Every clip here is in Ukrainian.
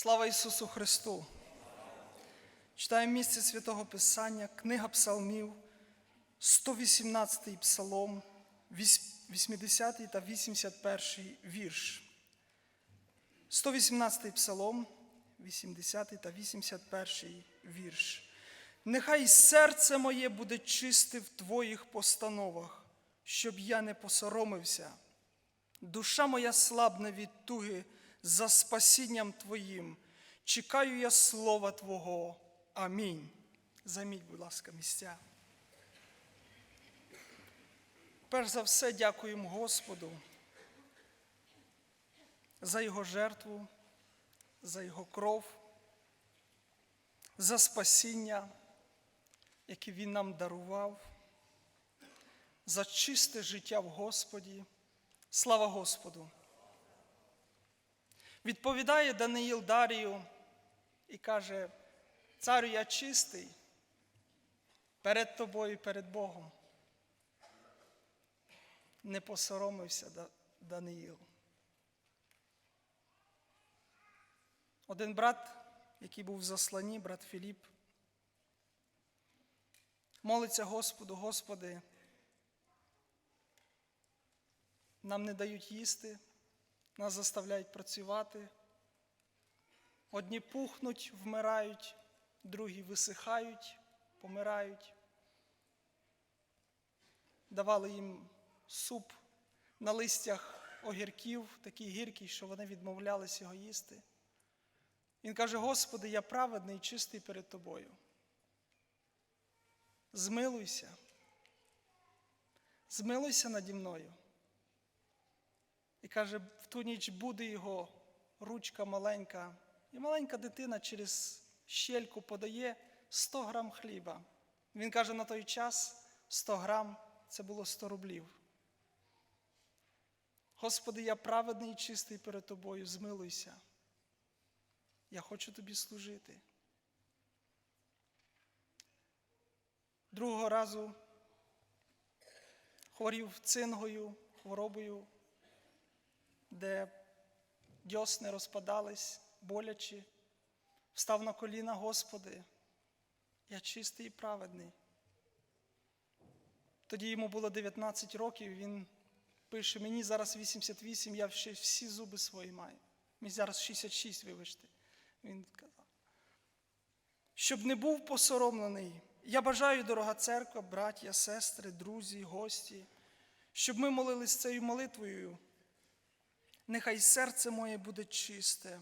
Слава Ісусу Христу! Читаємо місце Святого Писання, книга Псалмів, 118 псалом, вісь- 80 та 81 вірш. 118 псалом, 80 та 81 вірш. Нехай серце моє буде чисте в Твоїх постановах, щоб я не посоромився. Душа моя слабне від туги за спасінням Твоїм. Чекаю я слова Твого. Амінь. Займіть, будь ласка, місця. Перш за все, дякуємо Господу за Його жертву, за Його кров, за спасіння, яке Він нам дарував, за чисте життя в Господі. Слава Господу! Відповідає Даниїл Дарію і каже: Царю, я чистий перед тобою і перед Богом. Не посоромився Даниїл. Один брат, який був в засланні, брат Філіп, молиться Господу, Господи, нам не дають їсти, нас заставляють працювати. Одні пухнуть, вмирають, другі висихають, помирають. Давали їм суп на листях огірків, такий гіркий, що вони відмовлялись його їсти. Він каже: Господи, я праведний і чистий перед тобою. Змилуйся, змилуйся наді мною. І каже, в ту ніч буде його ручка маленька, і маленька дитина через щельку подає 100 грам хліба. Він каже, на той час 100 грам це було 100 рублів. Господи, я праведний і чистий перед тобою, змилуйся. Я хочу тобі служити. Другого разу хворів цингою, хворобою, де дьосни розпадались, болячі, встав на коліна, Господи, я чистий і праведний. Тоді йому було 19 років, він пише, мені зараз 88, я ще всі зуби свої маю. Мені зараз 66, вибачте. Він казав. Щоб не був посоромлений, я бажаю, дорога церква, браття, сестри, друзі, гості, щоб ми молились цією молитвою. Нехай серце моє буде чисте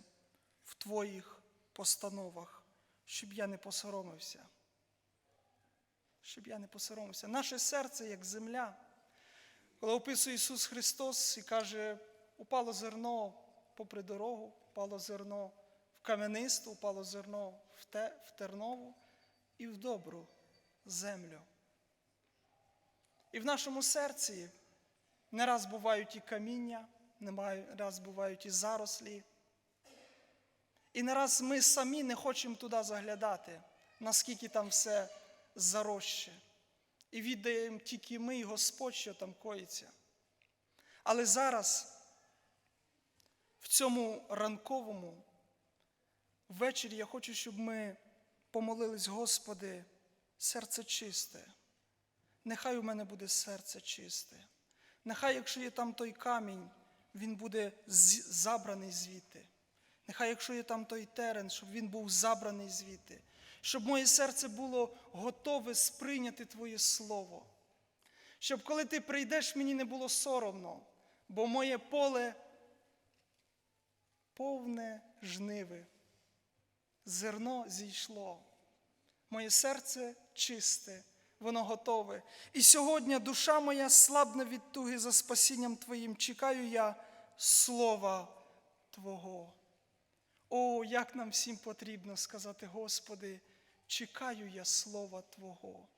в Твоїх постановах, щоб я не посоромився. Щоб я не посоромився. Наше серце, як земля. Коли описує Ісус Христос і каже, упало зерно попри дорогу, упало зерно в кам'янисту, упало зерно в, те, в тернову і в добру землю. І в нашому серці не раз бувають і каміння, не раз бувають і зарослі. І не раз ми самі не хочемо туди заглядати, наскільки там все заросше. І віддаємо тільки ми і Господь, що там коїться. Але зараз, в цьому ранковому ввечері, я хочу, щоб ми помолились, Господи, серце чисте. Нехай у мене буде серце чисте. Нехай, якщо є там той камінь, він буде забраний звідти. Нехай, якщо є там той терен, щоб він був забраний звідти, щоб моє серце було готове сприйняти Твоє Слово. Щоб коли ти прийдеш, мені не було соромно, бо моє поле повне жниви. Зерно зійшло. Моє серце чисте, воно готове. І сьогодні душа моя слабна від туги за спасінням Твоїм. Чекаю я слова Твого. О, як нам всім потрібно сказати, Господи, чекаю я слова Твого.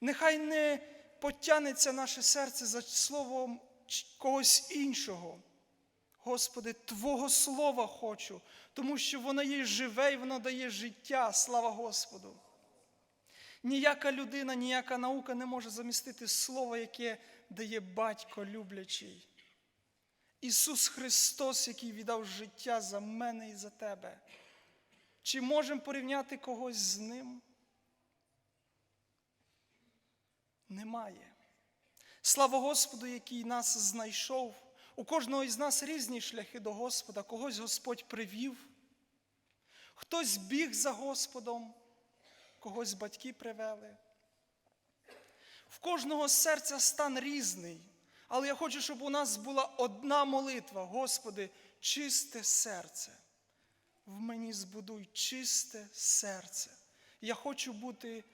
Нехай не потягнеться наше серце за словом когось іншого. Господи, Твого Слова хочу, тому що воно є живе і воно дає життя, слава Господу. Ніяка людина, ніяка наука не може замістити слово, яке дає батько люблячий. Ісус Христос, який віддав життя за мене і за тебе. Чи можемо порівняти когось з Ним? Немає. Слава Господу, який нас знайшов. У кожного із нас різні шляхи до Господа, когось Господь привів, хтось біг за Господом, когось батьки привели. В кожного серця стан різний, але я хочу, щоб у нас була одна молитва. Господи, чисте серце. В мені збудуй чисте серце. Я хочу бути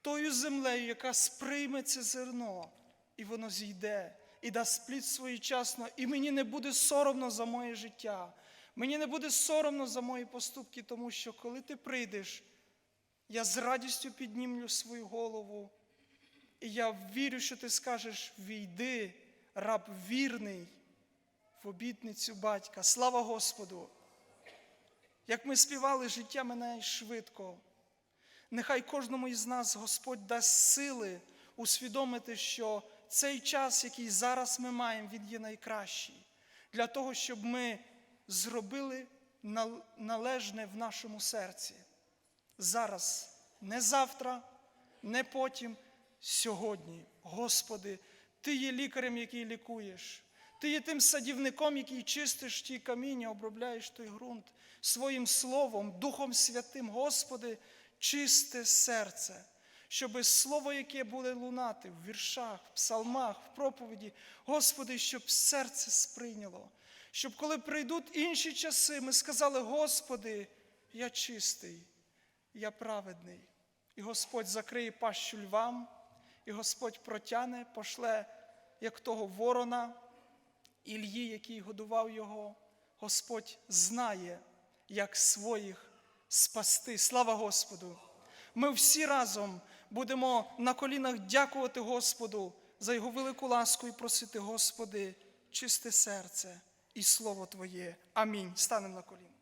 тою землею, яка сприйме це зерно, і воно зійде, і дасть плід своєчасно, і мені не буде соромно за моє життя. Мені не буде соромно за мої поступки, тому що коли ти прийдеш, я з радістю піднімлю свою голову, і я вірю, що ти скажеш: війди, раб вірний, в обітницю батька. Слава Господу! Як ми співали, життя мене швидко. Нехай кожному із нас Господь дасть сили усвідомити, що цей час, який зараз ми маємо, він є найкращий, для того, щоб ми зробили належне в нашому серці. Зараз, не завтра, не потім, сьогодні. Господи, Ти є лікарем, який лікуєш. Ти є тим садівником, який чистиш ті каміння, обробляєш той ґрунт своїм Словом, Духом Святим, Господи, чисте серце, щоби слово, яке буде лунати в віршах, в псалмах, в проповіді, Господи, щоб серце сприйняло, щоб коли прийдуть інші часи, ми сказали, Господи, я чистий, я праведний. І Господь закриє пащу львам, і Господь протяне, пошле, як того ворона, Ільї, який годував його, Господь знає, як своїх спасти. Слава Господу! Ми всі разом будемо на колінах дякувати Господу за Його велику ласку і просити, Господи, чисте серце і Слово Твоє. Амінь. Станемо на коліна.